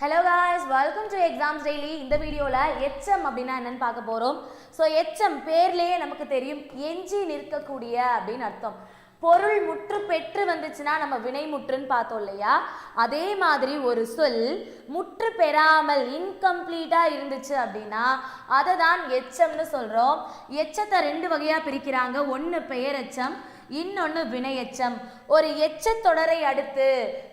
Hello guys welcome to exams daily இந்த வீடியோவில் எச்சம் அப்படின்னா என்னென்னு பார்க்க போகிறோம் ஸோ எச்சம் பேர்லேயே நமக்கு தெரியும் எஞ்சி நிற்கக்கூடிய அப்படின்னு அர்த்தம். பொருள் முற்று பெற்று வந்துச்சுன்னா நம்ம வினை முற்றுன்னு பார்த்தோம் இல்லையா? அதே மாதிரி ஒரு சொல் முற்று பெறாமல் இன்கம்ப்ளீட்டாக இருந்துச்சு அப்படின்னா அதை தான் எச்சம்னு சொல்கிறோம் எச்சத்தை ரெண்டு வகையாக பிரிக்கிறாங்க. ஒன்று பெயரெச்சம் இன்னொன்று வினையெச்சம். ஒரு எச்சத்தொடரை அடுத்து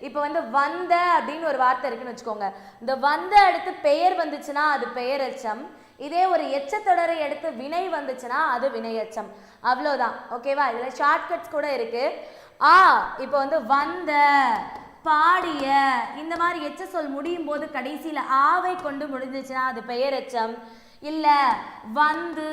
இப்போ வந்து வந்த அப்படின்னு ஒரு வார்த்தை இருக்குன்னு வச்சுக்கோங்க. இந்த வந்த அடுத்து பெயர் வந்துச்சுன்னா அது பெயரெச்சம். இதே ஒரு எச்சத்தொடரை அடுத்து வினை வந்துச்சுன்னா அது வினையச்சம். அவ்வளோதான். ஓகேவா இதில் ஷார்ட்கட்ஸ் கூட இருக்கு. ஆ இப்போ வந்து வந்த பாடிய இந்த மாதிரி எச்ச சொல் முடியும் போது கடைசியில் ஆவை கொண்டு முடிஞ்சிச்சுன்னா அது பெயரெச்சம். இல்லை வந்து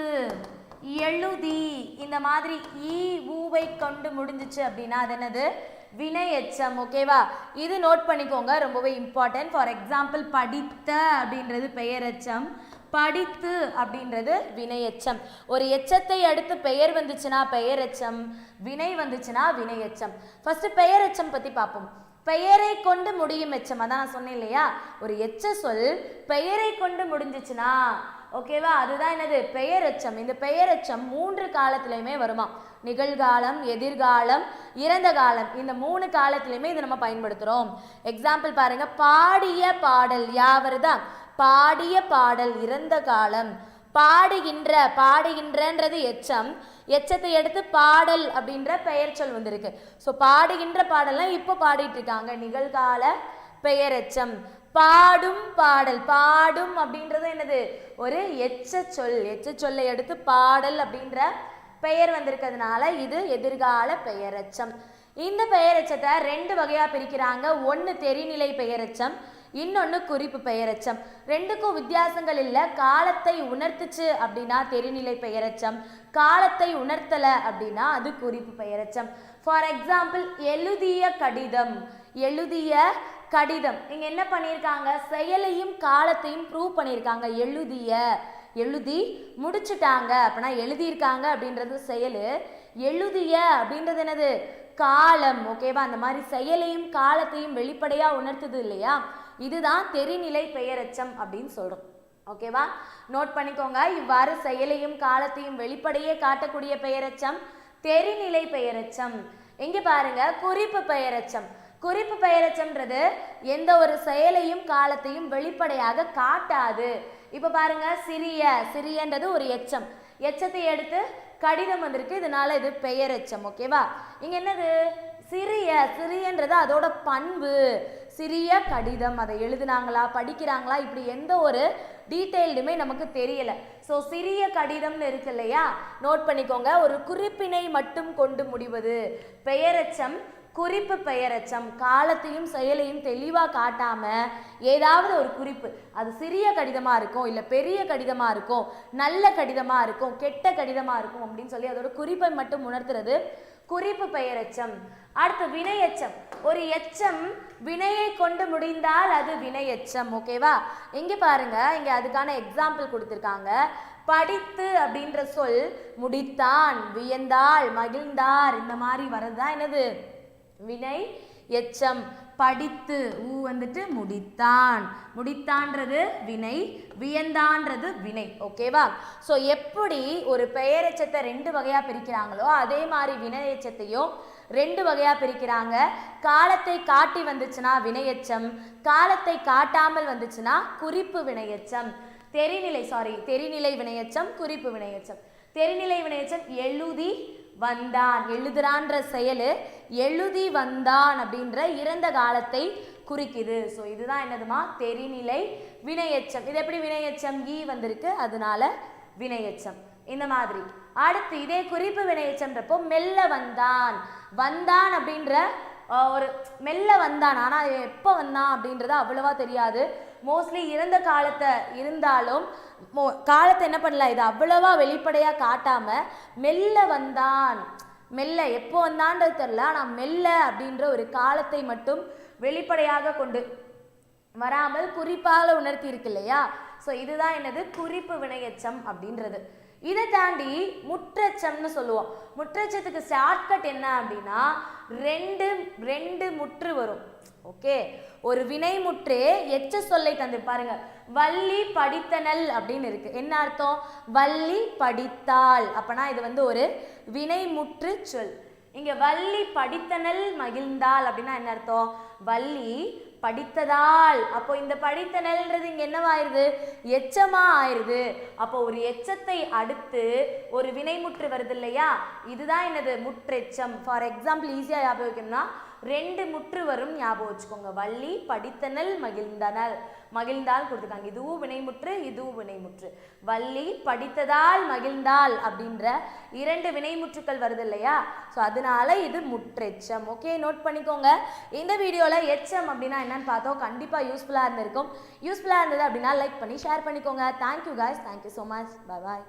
எழுதி இந்த மாதிரி ஈ ஊவை கொண்டு முடிஞ்சிச்சு அப்படின்னா அது என்னது? வினை எச்சம் ஓகேவா இது நோட் பண்ணிக்கோங்க. ரொம்பவே இம்பார்ட்டன்ட் ஃபார் எக்ஸாம்பிள் படித்த அப்படின்றது பெயரெச்சம். படித்து அப்படின்றது வினை எச்சம் ஒரு எச்சத்தை அடுத்து பெயர் வந்துச்சுன்னா பெயரெச்சம் வினை வந்துச்சுன்னா வினையெச்சம். ஃபர்ஸ்ட் பெயரெச்சம் பத்தி பார்ப்போம். பெயரை கொண்டு முடியும் எச்சம். அதான் நான் சொன்னேன் இல்லையா? ஒரு எச்ச சொல் பெயரை கொண்டு முடிஞ்சிச்சுன்னா ஓகேவா? அதுதான் என்னது? பெயரச்சம். இந்த பெயரச்சம் மூன்று காலத்திலையுமே வருமா? நிகழ்காலம் எதிர்காலம் இறந்த காலம். இந்த மூணு காலத்திலையுமே இதை நம்ம பயன்படுத்துகிறோம் எக்ஸாம்பிள் பாருங்க. பாடிய பாடல் யாவருதான் பாடிய பாடல் இறந்த காலம். பாடுகின்ற பாடுகின்றன்றது எச்சம். எச்சத்தை எடுத்து பாடல் அப்படின்ற பெயர் சொல் வந்திருக்கு. ஸோ பாடுகின்ற பாடல்லாம் இப்போ பாடிட்டு இருக்காங்க. நிகழ்கால பெயரெச்சம். பாடும் பாடல். பாடும் அப்படின்றது என்னது? ஒரு எச்ச சொல். எச்ச சொல்லை எடுத்து பாடல் அப்படின்ற பெயர் வந்திருக்கிறதுனால இது எதிர்கால பெயரச்சம். இந்த பெயரச்சத்தை ரெண்டு வகையா பிரிக்கிறாங்க. ஒன்று தெரிநிலை பெயரச்சம் இன்னொன்று குறிப்பு பெயரச்சம். ரெண்டுக்கும் வித்தியாசங்கள் இல்லை. காலத்தை உணர்த்துச்சு அப்படின்னா தெரிநிலை பெயரச்சம். காலத்தை உணர்த்தலை அப்படின்னா அது குறிப்பு பெயரச்சம். ஃபார் எக்ஸாம்பிள் எழுதிய கடிதம். எழுதிய கடிதம். இங்கே என்ன பண்ணியிருக்காங்க செயலையும் காலத்தையும் ப்ரூவ் பண்ணியிருக்காங்க எழுதிய எழுதி முடிச்சுட்டாங்க அப்படின்னா எழுதியிருக்காங்க அப்படின்றது செயல். எழுதிய அப்படின்றது என்னது? காலம் ஓகேவா அந்த மாதிரி செயலையும் காலத்தையும் வெளிப்படையாக உணர்த்துது இல்லையா? இதுதான் தெரிநிலை பெயரச்சம் அப்படின்னு சொல்கிறோம் ஓகேவா நோட் பண்ணிக்கோங்க. இவ்வாறு செயலையும் காலத்தையும் வெளிப்படையே காட்டக்கூடிய பெயரச்சம் தெரிநிலை பெயரெச்சம். இங்கே பாருங்க குறிப்பு பெயரெச்சம். குறிப்பு பெயரெச்சம்ன்றது எந்த ஒரு செயலையும் காலத்தையும் வெளிப்படையாக காட்டாது. இப்போ பாருங்க சிறிய சிறியன்றது ஒரு எச்சம். எச்சத்தை எடுத்து கடிதம் வந்திருக்கு இதனால இது பெயரெச்சம் ஓகேவா இங்க என்னது? சிறிய சிறியன்றது அதோட பண்பு. சிறிய கடிதம் அதை எழுதுனாங்களா படிக்கிறாங்களா இப்படி எந்த ஒரு டீட்டெயில்டுமே நமக்கு தெரியல. ஸோ சிறிய கடிதம்னு இருக்கு இல்லையா? நோட் பண்ணிக்கோங்க. ஒரு குறிப்பினை மட்டும் கொண்டு முடிவது. பெயரச்சம் குறிப்பு பெயரச்சம். காலத்தையும் செயலையும் தெளிவாக காட்டாம ஏதாவது ஒரு குறிப்பு. அது சிறிய கடிதமாக இருக்கும் இல்லை பெரிய கடிதமாக இருக்கும் நல்ல கடிதமாக இருக்கும் கெட்ட கடிதமாக இருக்கும் அப்படின்னு சொல்லி அதோட குறிப்பை மட்டும் உணர்த்துறது. குறிப்பு பெயரெச்சம். அடுத்து வினையெச்சம். ஒரு எச்சம் வினையை கொண்டு முடிந்தால் அது வினையெச்சம் ஓகேவா இங்க பாருங்க இங்க அதுக்கான எக்ஸாம்பிள் கொடுத்துருக்காங்க. படித்து அப்படின்ற சொல் முடித்தான் வியந்தாள் மகிழ்ந்தார் இந்த மாதிரி வர்றதுதான் என்னது? வினை எச்சம். படித்து ஊ வந்துட்டு முடித்தான். முடித்தான்றது வினை வியந்தான்றது வினை. ஓகேவா ஸோ எப்படி ஒரு பெயரெச்சத்தை ரெண்டு வகையாக பிரிக்கிறாங்களோ அதே மாதிரி வினை எச்சத்தையும் ரெண்டு வகையாக பிரிக்கிறாங்க. காலத்தை காட்டி வந்துச்சுன்னா வினையெச்சம் காலத்தை காட்டாமல் வந்துச்சுன்னா குறிப்பு வினையெச்சம் தெரிநிலை சாரி தெரிநிலை வினையெச்சம் குறிப்பு வினையெச்சம் தெரிநிலை வினையெச்சம் எழுதி வந்தான் எழுதுறான்ற செயல் எழுதி வந்தான் அப்படின்ற இறந்த காலத்தை குறிக்குது. ஸோ இதுதான் என்னதுமா? தெரிநிலை வினையச்சம். இது எப்படி வினையச்சம்? ஈ வந்திருக்கு அதனால வினையச்சம். இந்த மாதிரி. அடுத்து இதே குறிப்பு வினையச்சம்ன்றப்போ மெல்ல வந்தான். வந்தான் அப்படின்ற ஒரு மெல்ல வந்தான். ஆனால் எப்போ வந்தான் அப்படின்றது அவ்வளவா தெரியாது. மோஸ்ட்லி இறந்த காலத்தை இருந்தாலும் காலத்தை என்ன பண்ணல? இது அவ்வளவா வெளிப்படையாக காட்டாம மெல்ல வந்தான். மெல்ல எப்போ வந்தான்றது தெரில ஆனால் மெல்ல அப்படின்ற ஒரு காலத்தை மட்டும் வெளிப்படையாக கொண்டு வராமல் குறிப்பாக உணர்த்தி இருக்கு இல்லையா? ஸோ இதுதான் என்னது? குறிப்பு வினையச்சம் அப்படின்றது. இதை தாண்டி முற்றச்சம்னு சொல்லுவோம். முற்றச்சத்துக்கு ஷார்ட்கட் என்ன அப்படின்னா ரெண்டு ரெண்டு முற்று வரும். ஓகே? ஒரு வினைமுற்று எச்ச சொல்லை தந்து பாருங்க. வள்ளி படித்தனல் அப்படின்னு இருக்கு. என்ன அர்த்தம்? வள்ளி படித்தாள். அப்பனா இது வந்து ஒரு வினைமுற்று சொல். இங்க வள்ளி படித்தனல் மகிழ்ந்தாள் அப்படின்னா என்ன அர்த்தம்? வள்ளி படித்ததால். அப்போ இந்த படித்தனல்ன்றது இங்க என்னவாயிருது? எச்சமா ஆயிருது அப்போ ஒரு எச்சத்தை அடுத்து ஒரு வினைமுற்று வருது இல்லையா? இதுதான் என்னது? முற்றெச்சம். ஃபார் எக்ஸாம்பிள் ஈஸியா ஞாபகம் வைக்கணும்னா ரெண்டு முற்று வரும் ஞாபகம் வச்சுக்கோங்க. வள்ளி படித்தனல் மகிழ்ந்தனல் மகிழ்ந்தால் கொடுத்துருக்காங்க. இதுவும் வினைமுற்று இதுவும் வினைமுற்று வள்ளி படித்ததால் மகிழ்ந்தால் அப்படின்ற இரண்டு வினைமுற்றுக்கள் வருது இல்லையா? ஸோ அதனால இது முற்றெச்சம். ஓகே நோட் பண்ணிக்கோங்க. இந்த வீடியோவில் எச்சம் அப்படின்னா என்னன்னு பார்த்தோம் கண்டிப்பாக யூஸ்ஃபுல்லாக இருந்திருக்கும். யூஸ்ஃபுல்லாக இருந்தது அப்படின்னா லைக் பண்ணி ஷேர் பண்ணிக்கோங்க. Thank you guys thank you so much bye bye